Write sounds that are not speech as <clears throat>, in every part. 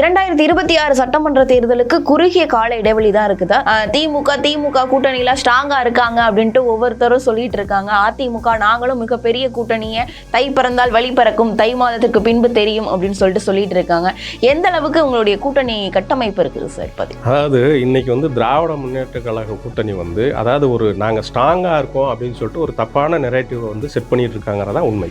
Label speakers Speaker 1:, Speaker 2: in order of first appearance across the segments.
Speaker 1: இரண்டாயிரத்தி இருபத்தி ஆறு சட்டமன்ற தேர்தலுக்கு குறுகிய கால இடைவெளி தான் இருக்குது. திமுக திமுக கூட்டணியில ஸ்ட்ராங்கா இருக்காங்க அப்படின்ட்டு ஒவ்வொருத்தரும் சொல்லிட்டு இருக்காங்க. அதிமுக நாங்களும் மிகப்பெரிய கூட்டணியை தை பிறந்தால் வழி பிறக்கும் தை மாதத்துக்கு பின்பு தெரியும் அப்படின்னு சொல்லிட்டு சொல்லிட்டு இருக்காங்க. எந்த அளவுக்கு உங்களுடைய கூட்டணி கட்டமைப்பு இருக்குது சார் இப்போது
Speaker 2: அதாவது இன்னைக்கு வந்து திராவிட முன்னேற்ற கழக கூட்டணி வந்து அதாவது ஒரு நாங்கள் ஸ்ட்ராங்காக இருக்கோம் அப்படின்னு சொல்லிட்டு ஒரு தப்பான நெரேட்டிவ் வந்து செட் பண்ணிட்டு இருக்காங்கிறதா உண்மை.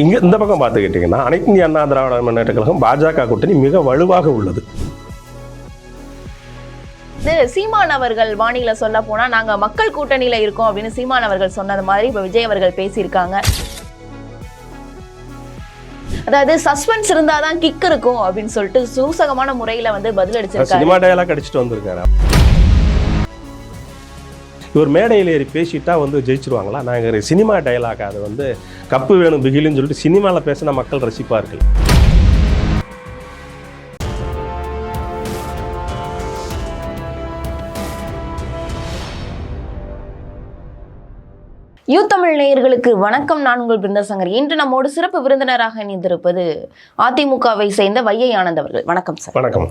Speaker 2: இங்கே இந்த பக்கம் பார்த்துக்கிட்டிங்கன்னா அனைத்து இந்திய அண்ணா திராவிட முன்னேற்ற கழகம் பாஜக கூட்டணி மிக வலுவாக உள்ளது.
Speaker 1: இது சீமான் அவர்கள் வாணியில சொல்ல போனா நாங்க மக்கள் கூட்டணியில இருக்கோம் அப்படின்னு சீமான் அவர்கள் சொன்னது மாதிரி இப்ப விஜய் அவர்கள் பேசியிருக்காங்க. அதாவது சஸ்பென்ஸ் இருந்தாதான் கிக் இருக்கும் அப்படின்னு சொல்லிட்டு சூசகமான முறையில வந்து பதில் அடிச்சிருக்காரு
Speaker 2: சினிமா டயலாக் அடிச்சுட்டு வந்திருக்காரு. இவர் மேடையில் ஏறி பேசிட்டா வந்து ஜெயிச்சிருவாங்களா? நாங்கள் சினிமா டயலாக் அது வந்து கப்பு வேணும் பிகிலுன்னு சொல்லிட்டு சினிமாவில் பேசினா மக்கள் ரசிப்பார்கள்.
Speaker 1: யூ தமிழ் நேயர்களுக்கு வணக்கம். நான் உங்கள் பிருந்தசங்கர். இன்று நம்மோடு சிறப்பு விருந்தினராக இணைந்திருப்பது அதிமுகவை சேர்ந்த வையை ஆனந்த் அவர்கள். வணக்கம் சார்.
Speaker 2: வணக்கம்.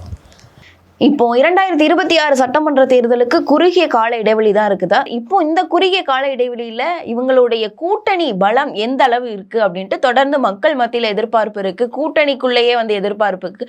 Speaker 1: இப்போ இரண்டாயிரத்தி இருபத்தி ஆறு சட்டமன்ற தேர்தலுக்கு குறுகிய கால இடைவெளி தான் இருக்குதா. இப்போ இந்த குறுகிய கால இடைவெளியில இவங்களுடைய கூட்டணி பலம் எந்த அளவு இருக்கு அப்படின்ட்டு தொடர்ந்து மக்கள் மத்தியில எதிர்பார்ப்பு இருக்கு. கூட்டணிக்குள்ளேயே வந்து எதிர்பார்ப்பு இருக்கு.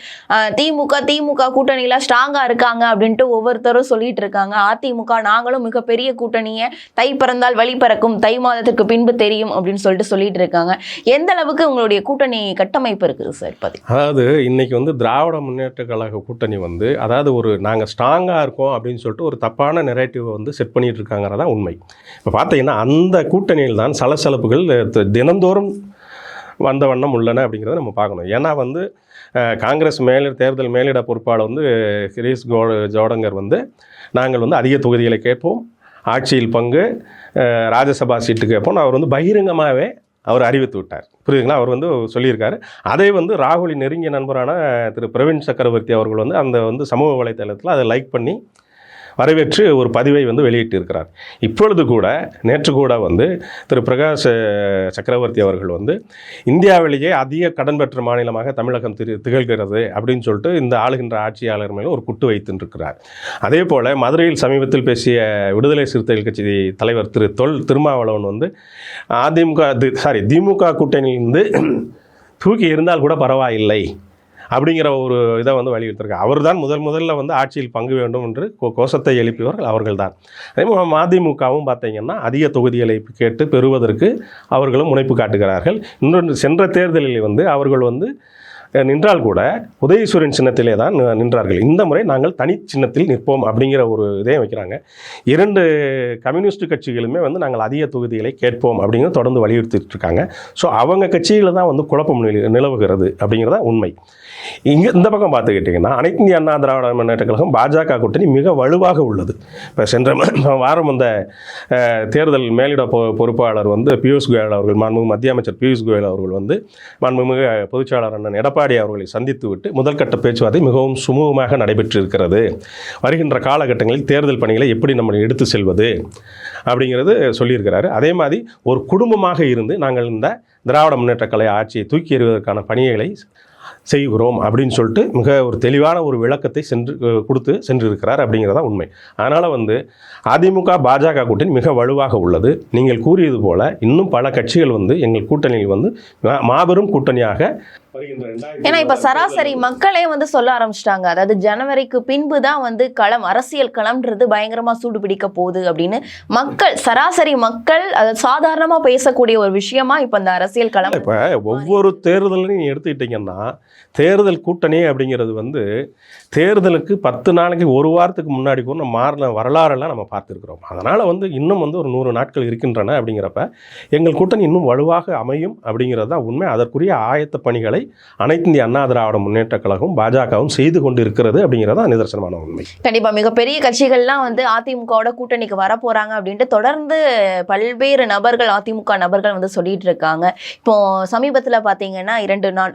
Speaker 1: திமுக திமுக கூட்டணியில ஸ்ட்ராங்கா இருக்காங்க அப்படின்ட்டு ஒவ்வொருத்தரும் சொல்லிட்டு இருக்காங்க. அதிமுக நாங்களும் மிகப்பெரிய கூட்டணியை தை பிறந்தால் வழி பறக்கும் தை மாதத்துக்கு பின்பு தெரியும் அப்படின்னு சொல்லிட்டு சொல்லிட்டு இருக்காங்க. எந்த அளவுக்கு உங்களுடைய கூட்டணி கட்டமைப்பு இருக்குது சார்
Speaker 2: அதாவது இன்னைக்கு வந்து திராவிட முன்னேற்ற கழக கூட்டணி வந்து அதாவது ஒரு நாங்கள் ஸ்ட்ராங்காக இருக்கோம் அப்படின்னு சொல்லிட்டு ஒரு தப்பான நெரேட்டிவை வந்து செட் பண்ணிகிட்டு இருக்காங்கிறதா உண்மை. இப்போ பார்த்தீங்கன்னா அந்த கூட்டணியில் தான் சலசலப்புகள் தினந்தோறும் வந்த வண்ணம் உள்ளன அப்படிங்கிறத நம்ம பார்க்கணும். ஏன்னா வந்து காங்கிரஸ் மேலிட தேர்தல் மேலிட பொறுப்பாளர் வந்து கிரீஷ் கோ ஜோடங்கர் வந்து நாங்கள் வந்து அதிக தொகுதிகளை கேட்போம். ஆட்சியில் பங்கு ராஜ்யசபா சீட்டு கேட்போம் அவர் வந்து பகிரங்கமாகவே அவர் அறிவித்து விட்டார். புரியுதுங்களா? அவர் வந்து சொல்லியிருக்காரு. அதை வந்து ராகுலின் நெருங்கிய நண்பரான திரு பிரவீன் சக்கரவர்த்தி அவர்கள் வந்து அந்த வந்து சமூக வலைத்தளத்தில் அதை லைக் பண்ணி வரவேற்று ஒரு பதிவை வந்து வெளியிட்டு இருக்கிறார் இப்பொழுது கூட நேற்று கூட வந்து திரு. பிரகாஷ் சக்கரவர்த்தி அவர்கள் வந்து இந்தியாவிலேயே அதிக கடன் பெற்ற மாநிலமாக தமிழகம் திரு திகழ்கிறது அப்படின்னு சொல்லிட்டு இந்த ஆளுகின்ற ஆட்சியாளர் மேலும் ஒரு குட்டு வைத்துருக்கிறார். அதே போல் மதுரையில் சமீபத்தில் பேசிய விடுதலை சிறுத்தைகள் கட்சி தலைவர் திரு. தொல் திருமாவளவன் வந்து அதிமுக சாரி திமுக கூட்டணியிலிருந்து தூக்கி இருந்தால் கூட பரவாயில்லை. அப்படிங்கிற ஒரு இதை வந்து வலியுறுத்திருக்காங்க அவர் தான் முதல் முதல்ல வந்து ஆட்சியில் பங்கு வேண்டும் என்று கோ- கோஷத்தை எழுப்பியவர்கள் அவர்கள் தான் அதே மாதிரி மதிமுகவும் பார்த்தீங்கன்னா அதிக தொகுதிகளை கேட்டு பெறுவதற்கு அவர்களும் முனைப்பு காட்டுகிறார்கள். இன்னொன்று சென்ற தேர்தலில் வந்து அவர்கள் வந்து நின்றால் கூட உதயஸ்வரன் சின்னத்திலே தான் நின்றார்கள். இந்த முறை நாங்கள் தனி சின்னத்தில் நிற்போம் அப்படிங்கிற ஒரு இதையும் வைக்கிறாங்க. இரண்டு கம்யூனிஸ்ட் கட்சிகளுமே வந்து நாங்கள் அதிக தொகுதிகளை கேட்போம் அப்படிங்கிறத தொடர்ந்து வலியுறுத்திட்டு இருக்காங்க. ஸோ அவங்க கட்சியில் தான் வந்து குழப்பம் நில- நிலவுகிறது அப்படிங்கிறதா உண்மை. இங்கே இந்த பக்கம் பார்த்துக்கிட்டிங்கன்னா அனைத்து இந்திய அண்ணா திராவிட முன்னேற்ற கழகம் பாஜக கூட்டணி மிக வலுவாக உள்ளது. இப்போ சென்ற <clears throat> வாரம் அந்த தேர்தல் மேலிட பொ பொறுப்பாளர் வந்து பியூஷ் கோயல் அவர்கள் மாண்புமிகு மத்திய அமைச்சர் பியூஷ் கோயல் அவர்கள் வந்து மாண்புமிகு பொதுச்செயலாளர் அண்ணன் எடப்பாடி அவர்களை சந்தித்து விட்டு முதல்கட்ட பேச்சுவார்த்தை மிகவும் சுமூகமாக நடைபெற்றிருக்கிறது. வருகின்ற காலகட்டங்களில் தேர்தல் பணிகளை எப்படி நம்ம எடுத்து செல்வது அப்படிங்கிறது சொல்லியிருக்கிறாரு. அதே மாதிரி ஒரு குடும்பமாக இருந்து நாங்கள் இந்த திராவிட முன்னேற்ற கலை ஆட்சியை தூக்கி எறிவதற்கான பணிகளை செய்கிறோம் அப்படின்னு சொல்லிட்டு மிக ஒரு தெளிவான ஒரு விளக்கத்தை சென்று கொடுத்து சென்றிருக்கிறார் அப்படிங்கிறதா உண்மை. அதனால் வந்து அதிமுக பாஜக கூட்டணி மிக வலுவாக உள்ளது. நீங்கள் கூறியது போல இன்னும் பல கட்சிகள் வந்து எங்கள் கூட்டணியில் வந்து மாபெரும் கூட்டணியாக
Speaker 1: ஏன்னா இப்ப சராசரி மக்களே வந்து சொல்ல ஆரம்பிச்சிட்டாங்க. அதாவது ஜனவரிக்கு பின்பு தான் வந்து களம் அரசியல் களம்ன்றது பயங்கரமா சூடு பிடிக்க போகுது அப்படின்னு மக்கள் சராசரி மக்கள் அது சாதாரணமா பேசக்கூடிய ஒரு விஷயமா இப்ப இந்த அரசியல் களம்
Speaker 2: இப்போ ஒவ்வொரு தேர்தலையும் நீங்கள் எடுத்துக்கிட்டிங்கன்னா தேர்தல் கூட்டணி அப்படிங்கிறது வந்து தேர்தலுக்கு பத்து நாளைக்கு ஒரு வாரத்துக்கு முன்னாடி கூட நம்ம மாறின வரலாறெல்லாம் நம்ம பார்த்துருக்குறோம். அதனால் வந்து இன்னும் வந்து ஒரு நூறு நாட்கள் இருக்கின்றன அப்படிங்கிறப்ப எங்கள் கூட்டணி இன்னும் வலுவாக அமையும் அப்படிங்கிறது தான் உண்மை. அதற்குரிய ஆயத்த பணிகளை அனைத்து இந்திய அண்ணா திராவிட முன்னேற்ற கழகம் பாஜகவும் செய்து கொண்டு இருக்கிறது அப்படிங்கிறது தான் நிதர்சனமான உண்மை.
Speaker 1: கண்டிப்பாக மிகப்பெரிய கட்சிகள்லாம் வந்து அதிமுகவோட கூட்டணிக்கு வர அப்படின்ட்டு தொடர்ந்து பல்வேறு நபர்கள் அதிமுக நபர்கள் வந்து சொல்லிட்டு இருக்காங்க. இப்போ சமீபத்தில் பார்த்தீங்கன்னா இரண்டு நாள்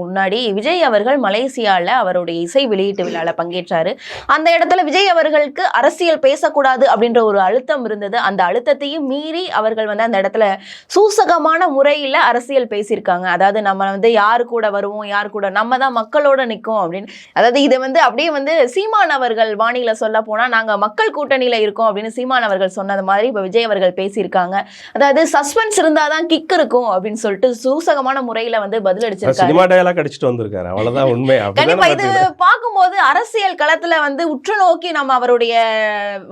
Speaker 1: முன்னாடி விஜய் அவர்கள் மலேசியாவில் அவருடைய இசை வெளியீட்டு விழால பங்கேற்றாரு. அந்த இடத்துல விஜய் அவர்களுக்கு அரசியல் பேசக்கூடாது அப்படின்ற ஒரு அழுத்தம் இருந்தது. அந்த அழுத்தத்தையும் மீறி அவர்கள் வந்து அந்த இடத்துல சூசகமான முறையில அரசியல் பேசியிருக்காங்க. அதாவது நம்ம வந்து யாரு கூட வருவோம் யார் கூட நம்ம தான் மக்களோட நிற்கும் அப்படின்னு. அதாவது இதை வந்து அப்படியே வந்து சீமான் அவர்கள் வாணியில சொல்ல போனா நாங்க மக்கள் கூட்டணியில இருக்கோம் அப்படின்னு சீமான் அவர்கள் சொன்னது மாதிரி இப்ப விஜய் அவர்கள் பேசியிருக்காங்க. அதாவது சஸ்பென்ஸ் இருந்தாதான் கிக் இருக்கும் அப்படின்னு சொல்லிட்டு சூசகமான முறையில வந்து பதில் அடிச்சிருக்காரு.
Speaker 2: சினிமா டயலாக் அடிச்சுட்டு வந்திருக்காரு. அவ்வளவுதான் உண்மை.
Speaker 1: கண்டிப்பா இது
Speaker 2: அப்படிதான்
Speaker 1: பார்க்கும்போது அரசியல் களத்துல வந்து உற்று நோக்கி நம்ம அவருடைய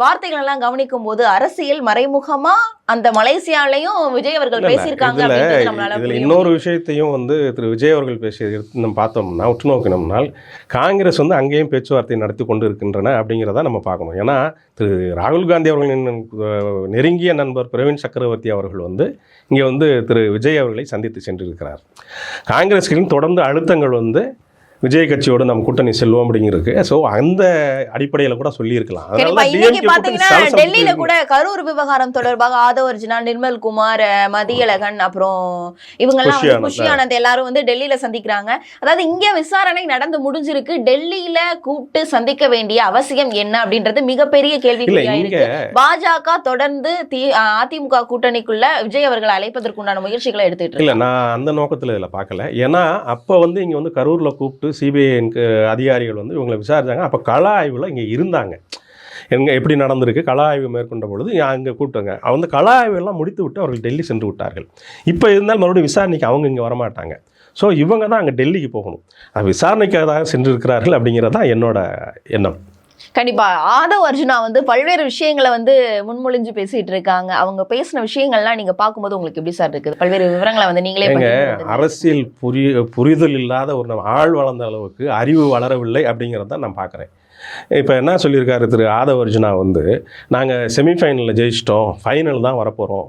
Speaker 1: வார்த்தைகள் எல்லாம் கவனிக்கும் போது அரசியல் மறைமுகமா அந்த மலேசியாலையும் விஜய் அவர்கள் பேசியிருக்காங்க
Speaker 2: இன்னொரு விஷயத்தையும் வந்து திரு விஜய் அவர்கள் எடுத்து நம்ம பார்த்தோம்னா உற்று நோக்கினோம்னால் காங்கிரஸ் வந்து அங்கேயும் பேச்சுவார்த்தை நடத்தி கொண்டு இருக்கின்றன அப்படிங்கிறத நம்ம பார்க்கணும். ஏன்னா திரு ராகுல் காந்தி அவர்களின் நெருங்கிய நண்பர் பிரவீன் சக்கரவர்த்தி அவர்கள் வந்து இங்கே வந்து திரு விஜய் அவர்களை சந்தித்து சென்றிருக்கிறார். காங்கிரஸ்களின் தொடர்ந்து அழுத்தங்கள் வந்து விஜய் கட்சியோடு நம்ம கூட்டணி செல்வோம் அப்படிங்கிறது ஸோ அந்த அடிப்படையில் கூட சொல்லியிருக்கலாம்.
Speaker 1: டெல்லியில கூட கரூர் விவகாரம் தொடர்பாக ஆதவ அர்ஜுனா நிர்மல் குமார் மதியழகன் அப்புறம் இவங்க எல்லாம்
Speaker 2: குஷி
Speaker 1: வந்து
Speaker 2: ஆனந்த்.
Speaker 1: குஷி ஆனந்த் எல்லாரும் வந்து டெல்லியில சந்திக்கிறாங்க. அதாவது இங்க விசாரணை நடந்து முடிஞ்சிருக்கு. டெல்லியில கூப்பிட்டு சந்திக்க வேண்டிய அவசியம் என்ன அப்படின்றது மிகப்பெரிய
Speaker 2: இங்கே
Speaker 1: இருக்கு. பாஜக தொடர்ந்து தி அதிமுக கூட்டணிக்குள்ள விஜய் அவர்களை அழைப்பதற்குண்டான முயற்சிகளை எடுத்துட்டு
Speaker 2: இல்லை நான் அந்த நோக்கத்தில் இதில் பார்க்கல ஏன்னா அப்போ வந்து இங்கே வந்து கரூரில் கூப்பிட்டு சிபிஐ அதிகாரிகள் வந்து இவங்களை விசாரித்தாங்க அப்போ கள ஆய்வில் இங்கே இருந்தாங்க. எங்கே எப்படி நடந்திருக்கு? கள ஆய்வு மேற்கொண்ட பொழுது அங்கே கூப்பிட்டாங்க. அவங்க கள ஆய்வெல்லாம் முடித்து விட்டு அவர்கள் டெல்லி சென்று விட்டார்கள். இப்போ இருந்தால் மறுபடியும் விசாரணைக்கு அவங்க இங்கே வரமாட்டாங்க. ஸோ இவங்க தான் அங்கே டெல்லிக்கு போகணும். அது விசாரணைக்காக சென்றிருக்கிறார்கள் அப்படிங்கிறது தான் என்னோட எண்ணம்.
Speaker 1: கண்டிப்பா. ஆதவ் அர்ஜுனா வந்து பல்வேறு விஷயங்களை வந்து முன்மொழிஞ்சு பேசிட்டு இருக்காங்க. அவங்க பேசின விஷயங்கள்லாம் நீங்க பார்க்கும்போது உங்களுக்கு எப்படி சார் இருக்குது? பல்வேறு விவரங்களை வந்து நீங்களே.
Speaker 2: அரசியல் புரிய புரிதல் இல்லாத ஒரு ஆள் வளர்ந்த அளவுக்கு அறிவு வளரவில்லை அப்படிங்கிறத நான் பார்க்குறேன். இப்போ என்ன சொல்லியிருக்காரு திரு. ஆதவ அர்ஜுனா வந்து நாங்கள் செமிஃபைனலில் ஜெயிச்சிட்டோம். ஃபைனல் தான் வரப்போகிறோம்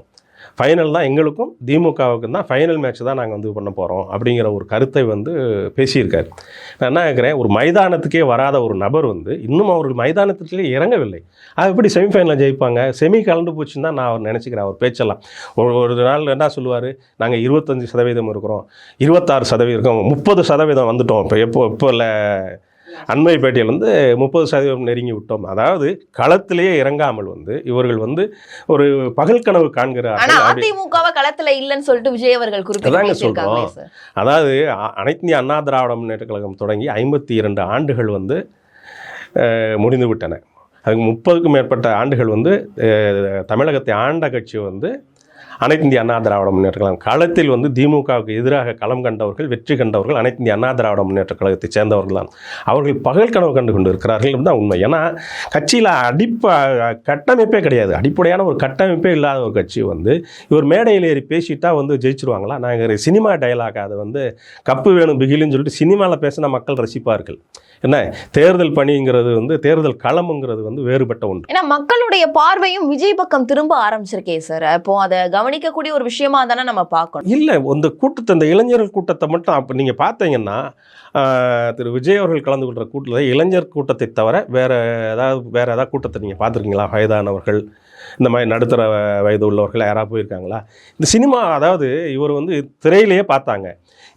Speaker 2: ஃபைனல் தான் எங்களுக்கும் திமுகவுக்கும் தான் ஃபைனல் மேட்ச் தான் நாங்கள் வந்து பண்ண போகிறோம் அப்படிங்கிற ஒரு கருத்தை வந்து பேசியிருக்காரு. நான் என்ன கேட்குறேன் ஒரு மைதானத்துக்கே வராத ஒரு நபர் வந்து இன்னும் அவர் மைதானத்திலே இறங்கவில்லை. அது எப்படி செமிஃபைனலில் ஜெயிப்பாங்க? செமி கலந்து போச்சுன்னு தான் நான் அவர் நினச்சிக்கிறேன் அவர் பேச்செல்லாம். ஒரு ஒரு நாள் என்ன சொல்லுவார் நாங்கள் இருபத்தஞ்சி சதவீதம் இருக்கிறோம் இருபத்தாறு சதவீதம் இருக்கோம் முப்பது சதவீதம் வந்துட்டோம். இப்போ எப்போ இப்போ இல்லை அண்மை பேட்டியில் வந்து முப்பது சதவீதம் நெருங்கி விட்டோம். அதாவது களத்திலேயே இறங்காமல் வந்து இவர்கள் வந்து ஒரு பகல் கனவு காண்கிறார்கள்
Speaker 1: அதிமுகவை களத்துல இல்லைன்னு சொல்லிட்டு விஜய் அவர்கள் குறிப்பிட்டு
Speaker 2: அதாங்க
Speaker 1: பேசியிருக்காங்களே
Speaker 2: சொல்றோம்.
Speaker 1: சார்.
Speaker 2: அதாவது அனைத்து இந்திய அண்ணா திராவிட முன்னேற்ற கழகம் தொடங்கி ஐம்பத்தி இரண்டு ஆண்டுகள் வந்து அஹ், முடிந்து விட்டன அதுக்கு முப்பதுக்கும் மேற்பட்ட ஆண்டுகள் வந்து தமிழகத்தை ஆண்ட கட்சி வந்து அனைத்து இந்திய அண்ணா திராவிட முன்னேற்ற கழகம் களத்தில் வந்து திமுகவுக்கு எதிராக களம் கண்டவர்கள் வெற்றி கண்டவர்கள் அனைத்து இந்திய அண்ணா திராவிட முன்னேற்ற கழகத்தைச் சேர்ந்தவர்கள் தான் அவர்கள் பகல் கனவு கண்டு கொண்டு இருக்கிறார்கள் தான் உண்மை. ஏன்னா கட்சியில் அடிப்ப கட்டமைப்பே கிடையாது. அடிப்படையான ஒரு கட்டமைப்பே இல்லாத ஒரு கட்சி வந்து இவர் மேடையில் ஏறி பேசிட்டா வந்து ஜெயிச்சிருவாங்களா? நாங்கள் சினிமா டைலாக் அதை வந்து கப்பு வேணும் பிகிலுன்னு சொல்லிட்டு சினிமாவில் பேசினா மக்கள் ரசிப்பார்கள். என்ன? தேர்தல் பணிங்கிறது வந்து தேர்தல் களமுங்கிறது வந்து வேறுபட்ட ஒன்று.
Speaker 1: ஏன்னா மக்களுடைய பார்வையும் விஜய் பக்கம் திரும்ப ஆரம்பிச்சிருக்கே சார். அப்போ அதை கவனிக்கக்கூடிய ஒரு விஷயமா தானே நம்ம பார்க்கணும்.
Speaker 2: இல்லை இந்த கூட்டத்தை இந்த இளைஞர்கள் கூட்டத்தை மட்டும் அப்போ நீங்கள் பார்த்தீங்கன்னா திரு. விஜய் அவர்கள் கலந்து கொள்கிற கூட்டத்தில் இளைஞர் கூட்டத்தை தவிர வேறு ஏதாவது வேறு ஏதாவது கூட்டத்தை நீங்கள் பார்த்துருக்கீங்களா? வயதானவர்கள் இந்த மாதிரி நடுத்தர வயது உள்ளவர்கள் யாராவது போயிருக்காங்களா? இந்த சினிமா அதாவது இவர் வந்து திரையிலேயே பார்த்தாங்க.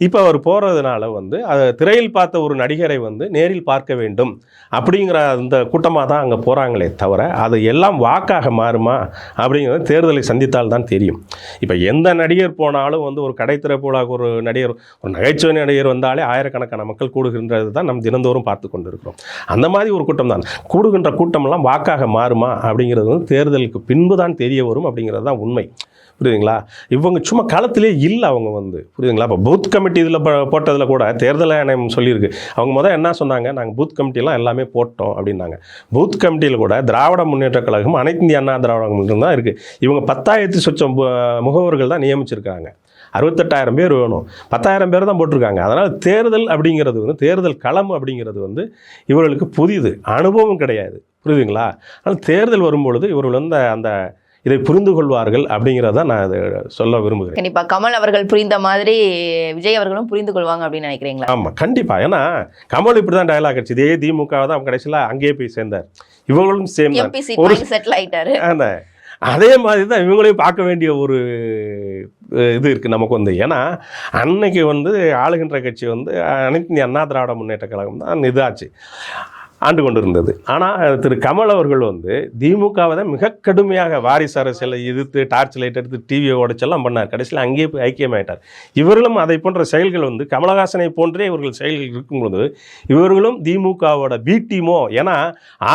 Speaker 2: இப்போ அவர் போகிறதுனால வந்து அதை திரையில் பார்த்த ஒரு நடிகரை வந்து நேரில் பார்க்க வேண்டும் அப்படிங்கிற அந்த கூட்டமாக தான் அங்கே போகிறாங்களே தவிர அது எல்லாம் வாக்காக மாறுமா அப்படிங்கிறது தேர்தலை சந்தித்தால் தான் தெரியும். இப்போ எந்த நடிகர் போனாலும் வந்து ஒரு கடை திறப்புலாக ஒரு நடிகர் ஒரு நகைச்சுவை நடிகர் வந்தாலே ஆயிரக்கணக்கான மக்கள் கூடுகின்றது தான் நம்ம தினந்தோறும் பார்த்து கொண்டு இருக்கிறோம் அந்த மாதிரி ஒரு கூட்டம் தான். கூடுகின்ற கூட்டமெல்லாம் வாக்காக மாறுமா அப்படிங்கிறது வந்து தேர்தலுக்கு பின்பு தான் தெரிய வரும் அப்படிங்கிறது தான் உண்மை. புரியுதுங்களா? இவங்க சும்மா களத்திலே இல்லை அவங்க வந்து. புரியுதுங்களா? இப்போ பூத் கமிட்டி இதில் போட்டதில் கூட தேர்தல் ஆணையம் சொல்லியிருக்கு. அவங்க முதல் என்ன சொன்னாங்க? நாங்கள் பூத் கமிட்டிலாம் எல்லாமே போட்டோம் அப்படின்னாங்க. பூத் கமிட்டியில் கூட திராவிட முன்னேற்ற கழகம் அனைத்து இந்திய அண்ணா திராவிட முன்னேற்றம் தான் இருக்குது இவங்க பத்தாயிரத்தி சொச்சம் முகவர்கள் தான் நியமிச்சிருக்காங்க. அறுபத்தெட்டாயிரம் பேர் வேணும். பத்தாயிரம் பேர் தான் போட்டிருக்காங்க. அதனால் தேர்தல் அப்படிங்கிறது வந்து தேர்தல் களம் அப்படிங்கிறது வந்து இவர்களுக்கு புதிது. அனுபவம் கிடையாது. புரியுதுங்களா? ஆனால் தேர்தல் வரும்பொழுது இவர்கள் வந்து அந்த இதை புரிந்து கொள்வார்கள் அப்படிங்கிறத நான் சொல்ல விரும்புகிறேன்.
Speaker 1: கண்டிப்பா. கமல் அவர்கள் புரிந்த மாதிரி விஜய் அவர்களும் புரிந்து கொள்வாங்க அப்படின்னு நினைக்கிறீங்களா?
Speaker 2: ஆமாம் கண்டிப்பாக ஏன்னா கமல் இப்படி தான் டயலாக் அடிச்சு இதே திமுக தான் கடைசியில் அங்கேயே போய் சேர்ந்தார். இவங்களும் சேம் ஒரு-
Speaker 1: செட்டில் ஆயிட்டாரு.
Speaker 2: அந்த அதே மாதிரி தான் இவங்களையும் பார்க்க வேண்டிய ஒரு இது இருக்குது நமக்கு வந்து. ஏன்னா அன்னைக்கு வந்து ஆளுகின்ற கட்சி வந்து அனைத்து அண்ணா திராவிட முன்னேற்ற கழகம் தான் இதாச்சு. ஆண்டு கொண்டு இருந்தது ஆனால் திரு கமல் அவர்கள் வந்து திமுகவை தான் மிக கடுமையாக வாரிசு அரசியலை எதிர்த்து டார்ச் லைட் எடுத்து டிவியை உடைச்செல்லாம் பண்ணார். கடைசியில் அங்கேயே போய் ஐக்கியமாயிட்டார். இவர்களும் அதை போன்ற செயல்கள் வந்து கமலஹாசனை போன்றே இவர்கள் செயல்கள் இருக்கும்போது இவர்களும் திமுகவோட பி டீமோ ஏன்னா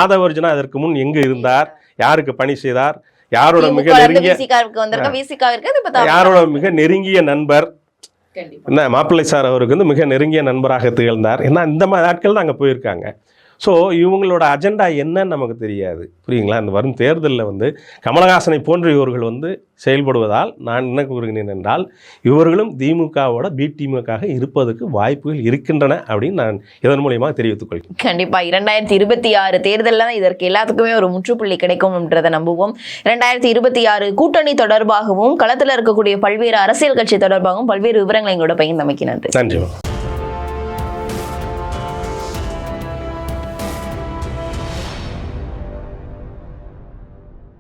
Speaker 2: ஆதவர்ஜனா அதற்கு முன் எங்கே இருந்தார்? யாருக்கு பணி செய்தார்? யாரோட மிக நெருங்கிய யாரோட மிக நெருங்கிய நண்பர்?
Speaker 1: கண்டிப்பா.
Speaker 2: என்ன மாப்பிள்ளை சார் அவருக்கு வந்து மிக நெருங்கிய நண்பராக திகழ்ந்தார். ஏன்னா இந்த மாதிரி ஆட்கள் தான் அங்கே போயிருக்காங்க. ஸோ இவங்களோட அஜெண்டா என்னன்னு நமக்கு தெரியாது. புரியுங்களா இந்த வரும் தேர்தலில் வந்து கமலஹாசனை போன்ற இவர்கள் வந்து செயல்படுவதால் நான் என்ன கூறுகிறேன் என்றால் இவர்களும் திமுகவோட பிடிமுக இருப்பதற்கு வாய்ப்புகள் இருக்கின்றன அப்படின்னு நான் இதன் மூலியமாக தெரிவித்துக் கொள்கிறேன்.
Speaker 1: கண்டிப்பா. இரண்டாயிரத்தி இருபத்தி ஆறு தேர்தல்ல தான் இதற்கு எல்லாத்துக்குமே ஒரு முற்றுப்புள்ளி கிடைக்கும்ன்றதை நம்புவோம். இரண்டாயிரத்தி இருபத்தி ஆறு கூட்டணி தொடர்பாகவும் களத்துல இருக்கக்கூடிய பல்வேறு அரசியல் கட்சி தொடர்பாகவும் பல்வேறு விவரங்களை எங்களோட பகிர்ந்தமைக்கு நன்றி.
Speaker 2: நன்றி